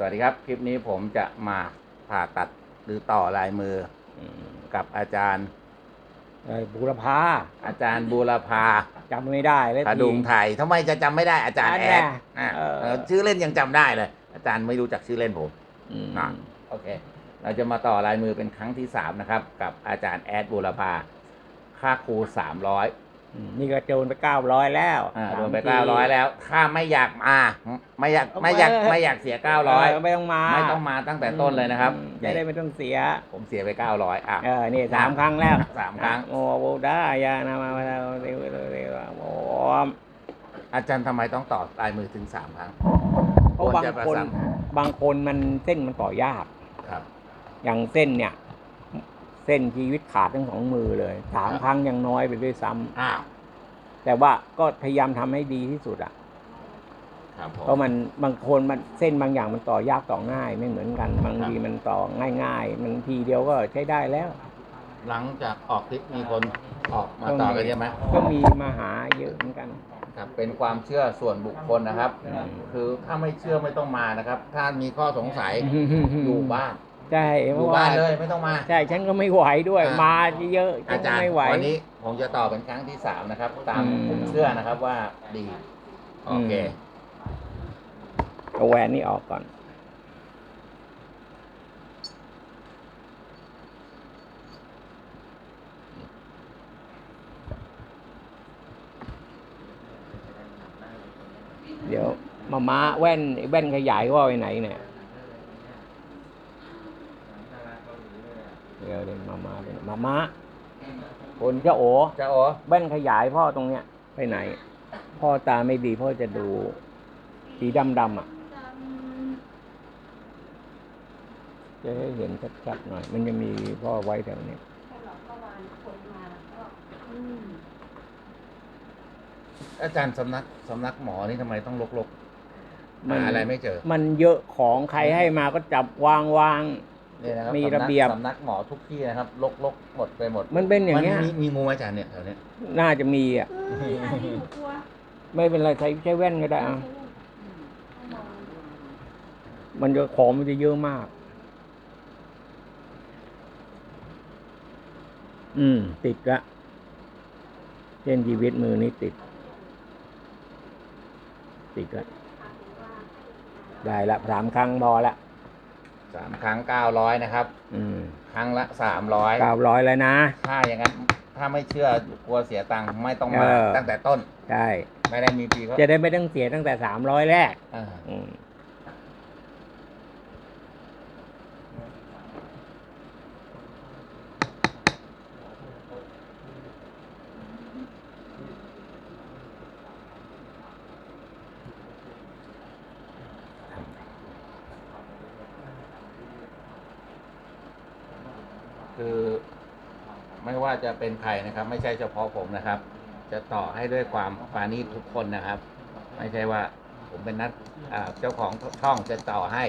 สวัสดีครับ คลิปนี้ผมจะมาผ่าตัดหรือต่อลายมืออืมกับอาจารย์ไอ้บุรพาอาจารย์บูรพาจำไม่ได้เลยพดุงไทยทำไมจะจำไม่ได้อาจารย์อันแอแน่ดอะเออเออชื่อเล่นยังจำได้เลย อาจารย์ไม่รู้จักชื่อเล่นผมอืมอะโอเค เราจะมาต่อลายมือเป็นครั้งที่สามนะครับ กับอาจารย์แอดบูรพาค่าครูสามร้อยอืม นี่ก็โจนไปเก้าร้อยแล้วอ่าโดนไปสมทีเก้าร้อยแล้ว ถ้าไม่อยากมาไม่อยากไม่อยากไม่อยากเสียเก้าร้อยเไม่ต้องมาไม่ต้องมาตั้งแต่ต้นเลยนะครับอืมจะได้ไม่ต้องเสีย ผมเสียไปเก้าร้อยอะเออนี่สามครั้งแล้วสามครั้งโอ้โหได้ยานะมามาเร็วเร็วเร็วเร็วโอ้อาจารย์ทำไมต้องต่อลายมือถึงสามครั้งเพราะบางจะประคนสานบางคนมันเส้นมันต่อยากครับ อย่างเส้นเนี่ย เส้นชีวิตขาดทั้งสองมือเลยสามครับครั้งยังน้อยไปด้วยซ้ำอ้าวแต่ว่าก็พยายามทำให้ดีที่สุดอะ ครับผม เพราะมันบางคนมันเส้นบางอย่างมันต่อยากต่อง่ายไม่เหมือนกัน บางครับทีมันต่อง่ายๆมันทีเดียวก็ใช้ได้แล้ว หลังจากออกคลิปมีคนออกมาต่อกันเยอะไหมก็มีมาหาเยอะเหมือนกัน ครับ เป็นความเชื่อส่วนบุคคลนะครับอืมคือถ้าไม่เชื่อไม่ต้องมานะครับ ถ้ามีข้อสงสัยอยู่บ้าน ใช่อเพยู่ราะว่าบ้านเลยไม่ต้องมา ใช่ฉันก็ไม่ไหวด้วย อ่าม มาเยอะฉัอานก็จารย์ไม่ไหว วันนี้ผมจะต่อเป็นครั้งที่สามนะครับ ตามอืม ผมเชื่อนะครับว่าดี โอเคอืมเอาแหวนนี่ออกก่อน เดี๋ยวมาม้าแว่นไอ้แว่นขยายว่าไปไหนเนี่ย เดี๋ยวเดี๋ยว มาม้าไปไหนมาม้าคนเจ้าโอเจ้าโอแว่นขยายพ่อตรงเนี้ยไปไหน พ่อตาไม่ดีพ่อจะดู สีดำดำๆอะ จะให้เห็นชัดๆหน่อย มันจะมีพ่อไว้แถวเนี้ยอาจารย์สำนักสำนักหมอนี่ทำไมต้องลกๆหาอะไรไม่เจอ มันเยอะของใครให้มาก็จับวางวาง เนี่ยนะครับมีสำนักระเบียบสำนักหมอทุกที่นะครับลกลกๆหมดไปหมดมันเป็นอย่างเงี้ยมัมีมีงูไหมอาจารย์เนี่ยแถวเนี้ยน่าจะมีอะไม่เป็นไรใช้ใช้แว่นก็ได้อะมันจะของมันจะเยอะมาก อืม ติดละเส้นชีวิตมือนี่ติด ติดละได้ละสามครั้งพอละ สามครั้งเก้าร้อยนะครับ อืมครั้งละสามร้อยเก้าร้อยแล้วนะ ถ้าอย่างนั้น ถ้าไม่เชื่อกลัวเสียตังค์ไม่ต้องมาเออ ตั้งแต่ต้น ใช่ ไม่ได้มีปีก็จะได้ไม่ต้องเสียตั้งแต่สามร้อยแรกอ่าอืม คือ ไม่ว่าจะเป็นใครนะครับ ไม่ใช่เฉพาะผมนะครับ จะต่อให้ด้วยความปราณีตทุกคนนะครับ ไม่ใช่ว่าผมเป็นนักอ่าเจ้าของช่องจะต่อให้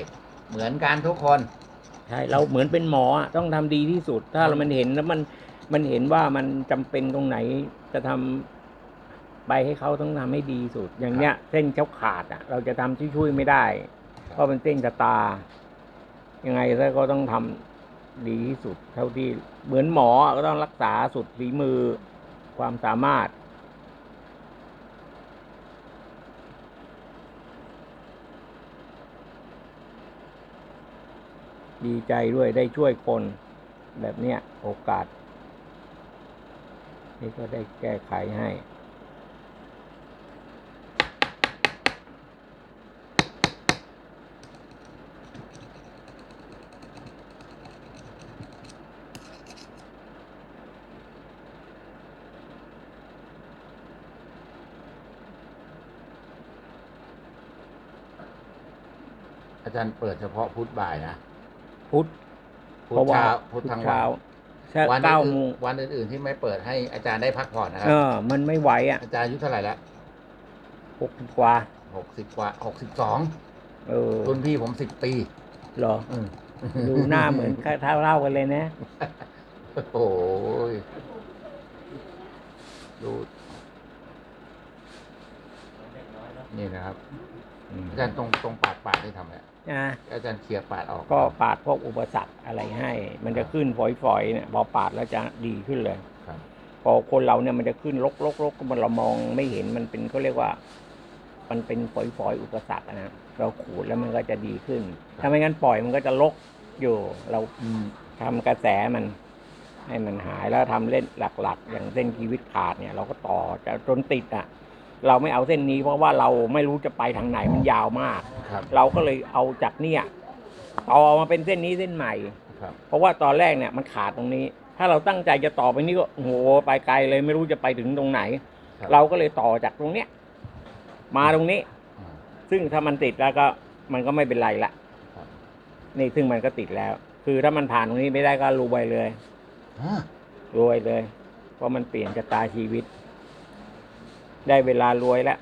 เหมือนกันทุกคน ใช่เราเหมือนเป็นหมออะต้องทำดีที่สุด ถ้าเรามันเห็นแล้วมันมันเห็นว่ามันจำเป็นตรงไหนจะทำไปให้เขาต้องทำให้ดีสุด อย่างเนี้ย เส้นเขาขาดอะ เราจะทำช่วยๆไม่ได้ เพราะเป็นเส้นชะตา ยังไงแล้วก็ต้องทำ ดีที่สุดเท่าที่เหมือนหมอก็ต้องรักษาสุดฝีมือความสามารถ ดีใจด้วยได้ช่วยคนแบบเนี้ยโอกาส นี่ก็ได้แก้ไขให้ อาจารย์เปิดเฉพาะพุธบ่ายนะพุธพุธเช้าพุธพุธทั้งวัเช้านใช่วันเก้าอื่นโมงวันอื่นๆที่ไม่เปิดให้อาจารย์ได้พักผ่อนนะครัเอบอมันไม่ไหวอะอาจารย์อายุเท่าไหร่แล้วหกกว่าหกสิบกว่าหกสิบสองเออรุ่นพี่ผมสิบปีเหรอดูหน้าเหมือนเท่าเท่าๆกันเลยนะโอ้ยดูนี่นะครับอาจารย์ตรงตรงปากปากที่ทำเนี่ยนะอาจารย์เคลียร์ปาดออกก็ปาดพวกอุปสรรคอะไรให้ มันจะขึ้นฝอยๆเนี่ยพอปาดแล้วจะดีขึ้นเลยครับพอคนเราเนี่ยมันจะขึ้นลกลกลกมันเรามองไม่เห็นมันเป็นเขาเรียกว่า มันเป็นฝอยๆอุปสรรคอะนะเราขูดแล้วมันก็จะดีขึ้น ถ้าไม่งั้นปล่อยมันก็จะลกอยู่ เราทำกระแสมัน ให้มันหายแล้วทำเล่นหลัก ๆ อย่างเส้นชีวิตขาดเนี่ย เราก็ต่อจะจนติดอะ เราไม่เอาเส้นนี้เพราะว่าเราไม่รู้จะไปทางไหนมันยาวมาก ครับ เราก็เลยเอาจากเนี่ยต่อมาเป็นเส้นนี้เส้นใหม่ ครับ เพราะว่าตอนแรกเนี่ยมันขาดตรงนี้ ถ้าเราตั้งใจจะต่อไปนี่ก็โอ้โหไปไกลเลยไม่รู้จะไปถึงตรงไหน ครับ เราก็เลยต่อจากตรงเนี้ยมาตรงนี้ อืม ซึ่งถ้ามันติดแล้วก็มันก็ไม่เป็นไรละครับ นี่ซึ่งมันก็ติดแล้ว คือถ้ามันผ่านตรงนี้ไม่ได้ก็รวยเลยฮะรวยเลย เพราะมันเปลี่ยนชะตาชีวิต ได้เวลารวยแล้ว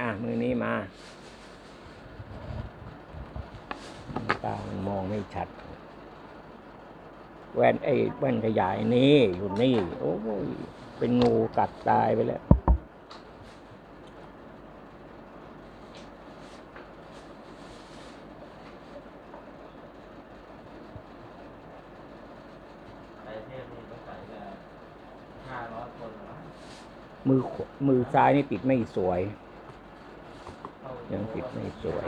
อะ มือนี้มาตามันมองไม่ชัด แว่นไอ้แว่นขยายนี่ อยู่นี่ โอ้ย เป็นงูกัดตายไปแล้ว ไปเทพนี่ก็ใส่แต่ห้าร้อยคนเหรอ มือมือซ้ายนี่ติดไม่สวย ยังติดไม่สวย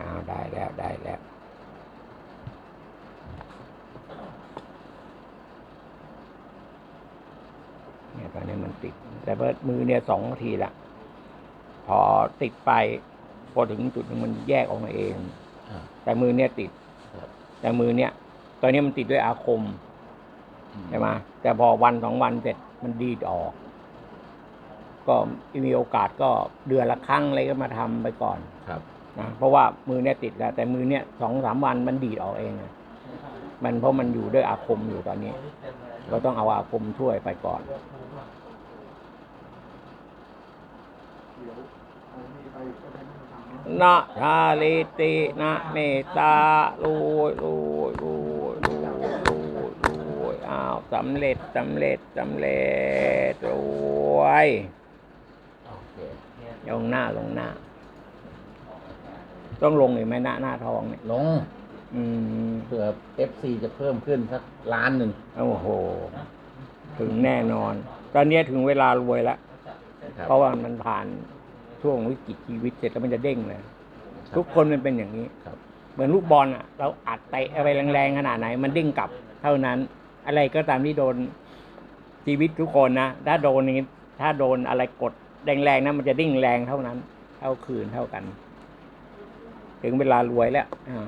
อ้าวได้แล้วได้แล้ว เนี่ยตอนนี้มันติด แต่ว่ามือเนี่ยสองนาทีละพอติดไป พอถึงจุดหนึงมันแยกออกมาเองอ่าแต่มือเนี่ยติดครับแต่มือเนี่ย ตอนนี้มันติดด้วยอาคมอืมใช่ไหมแต่พอวันสองวันเสร็จมันดีดออก ก็มีโอกาสก็เดือนละครั้งอะไรก็มาทำไปก่อนครับนะเพราะว่ามือเนี่ยติดแล้ว แต่มือเนี่ยสองสามวันมันดีดออกเองอะมันเพราะมันอยู่ด้วยอาคมอยู่ตอนนี้ ก็ต้องเอาอาคมช่วยไปก่อน นะชาลิตินะเมตตาลุยลุยลุยลุยลุยลุยอ้าวสำเร็จสำเร็จสำเร็จรวยโอเคลงหน้าลงหน้า ต้องลงอีกไหมหน้าหน้าทองเนี่ยลง อืมเผื่อ FC จะเพิ่มขึ้นสักล้านหนึ่งโอ้โห ถึงแน่นอน ตอนเนี้ยถึงเวลารวยแล้วครับเพราะว่ามันผ่าน ช่วงวิกฤตชีวิตเสร็จแล้วมันจะเด้งเลยทุกคนมันเป็นอย่างนี้ครับ เหมือนลูกบอลอะ เราอัดเตะไปแรงๆขนาดไหน มันเด้งกลับ เท่านั้น อะไรก็ตามที่โดนชีวิตทุกคนนะถ้าโดนอย่างนี้ ถ้าโดนอะไรกดแรงๆนะมันจะเด้งแรงเท่านั้น เท่าคืนเท่ากัน ถึงเวลารวยแล้วอ่า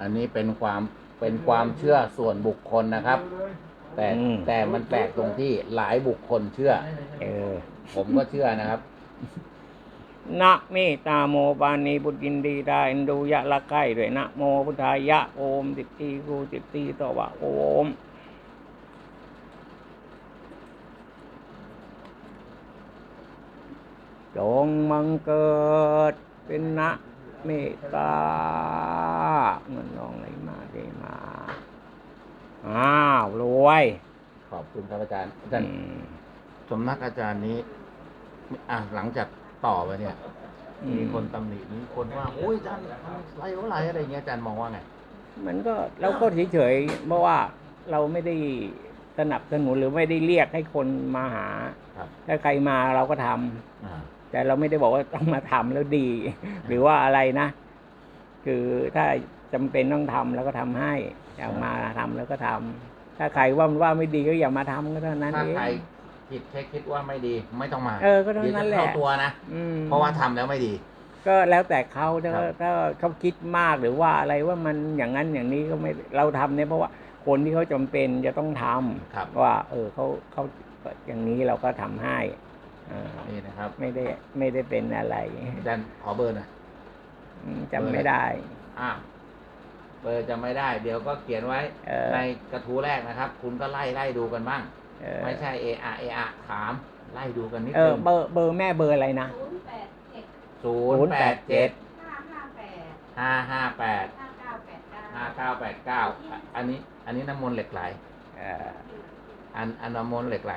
อันนี้เป็นความเป็นความเชื่อส่วนบุคคลนะครับ แต่อืม แต่มันแปลกตรงที่หลายบุคคลเชื่อ เออ ผมก็เชื่อนะครับ นะเมตตาโมปานีบุตรยินดีได้เอ็นดูยะละใกล้ด้วยนะโมพุทธายะโอมติตีกูติตีตวะโอม จงมังเกิดเป็นนะเมตตาเงินนองไหลมาได้มา อ้าวรวยขอบคุณครับอาจารย์อาจารย์อืมสำนักอาจารย์นี้ อะหลังจากต่อไปเนี่ยอืมีคนตำหนิมีคนว่าโอ้ยอาจารย์ไรวะไรอะไรเงี้ยอาจารย์มองว่าไง มันก็เราก็เฉยๆเพราะว่าเราไม่ได้สนับสนุนหรือไม่ได้เรียกให้คนมาหา ครับ ถ้าใครมาเราก็ทำอ่าแต่เราไม่ได้บอกว่าต้องมาทำแล้วดี หรือว่าอะไรนะ คือถ้า จำเป็นต้องทำแล้วก็ทำให้อยากมาทำแล้วก็ทำถ้าใครว่ามันว่าไม่ดีก็อย่ามาทำก็เท่านั้นถ้าเองใครผิดแค่คิดว่าไม่ดีไม่ต้องมาเออก็เท่าเดี๋ยวนั้จะนแหละเข้าตัวนะอืมเพราะว่าทำแล้วไม่ดี ก็แล้วแต่เขาถ้าครับถ้าเขาคิดมากหรือว่าอะไรว่ามันอย่างนั้นอย่างนี้ก็ไม่เราทำเนี่ยเพราะว่าคนที่เขาจำเป็นจะต้องทำครับว่า เออเขาเขาอย่างนี้เราก็ทำให้อ่านี่นะครับ ไม่ได้ไม่ได้เป็นอะไรอาจารย์ขอเบอร์หน่อยอืมจำไม่ได้ อ่า เบอร์จะไม่ได้ เดี๋ยวก็เขียนไว้เออ ในกระทู้แรกนะครับ คุณก็ไล่ไล่ดูกันบ้าง เออไม่ใช่เออะเออะถาม ไล่ดูกันนิดเอนึองเบอร์เบอร์แม่เบอร์อะไรนะ ศูนย์แปดเจ็ดศูนย์แปดเจ็ดห้าห้าแปดห้าห้าแปดห้าเก้าแปดเก้าห้าเก้าแปดเก้าอันนี้อันนี้น้ำมนต์เหล็กไหล เอออันอันน้ำมนต์เหล็กไหล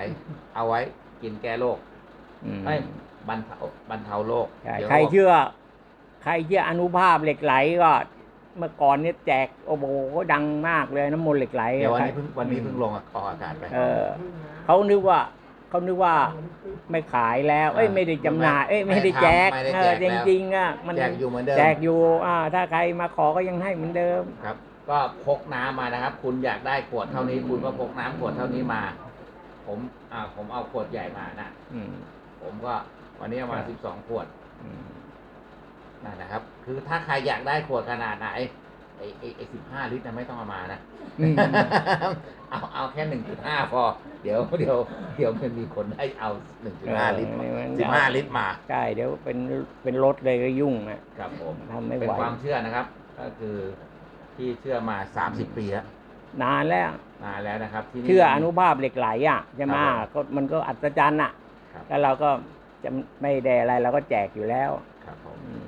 เอาไว้กินแก้โรคอืมไม่บรรเทาบรรเทาโรคใช่ดี๋ยวใครเชื่อ ใครเชื่ออนุภาพเหล็กไหลก็ เมื่อก่อนเนี่ยแจกโอ้โหดังมากเลยน้ำมนต์เหล็กไหลเดี๋ยววันนี้เพิ่งวันนี้เพิ่งลงออกอากาศไป เออเขานึกว่าเขานึกว่าไม่ขายแล้ว เอ้ยอ่าไม่ได้จำหน่าย เอ้ยไม่ได้แจกไม่ได้เอแจอกแล้ว จริงๆอะมันแจกอยู่เหมือนเดิมแจกอยู่อ่าถ้าใครมาขอก็ยังให้เหมือนเดิม ครับ ก็พกน้ำมานะครับ คุณอยากได้ขวดเท่านี้คุณก็พกน้ำขวดเท่านี้มา ผมอ่าผมเอาขวดใหญ่มานะ อืมผมก็วันนี้เอามาครับสิบสองขวด อืม นั่นนะครับ คือถ้าใครอยากได้ขวดขนาดไหนไอไอไอสิบห้าลิตรนะไม่ต้องเอามานะอืมเอาเอาแค่หนึ่งจุดห้าพอ เดี๋ยวเดี๋ยวเดี๋ยวมันมีคนให้เอาหนึ่งจุดห้าลิตรเออมันสิบห้าลิตรมาใช่เดี๋ยวเป็นเป็นรถเลยก็ยุ่งอะครับผมทำไม่เป็นไหวความเชื่อนะครับ ก็คือที่เชื่อมาสามสิบปีแล้วนานแล้วนานแล้วนะครับที่นี่เชื่ออนุภาพเหล็กไหลอะใช่ไหมครับผมก็มันก็อัศจรรย์อะครับแล้วเราก็จะไม่ได้อะไรเราก็แจกอยู่แล้วครับผมอืม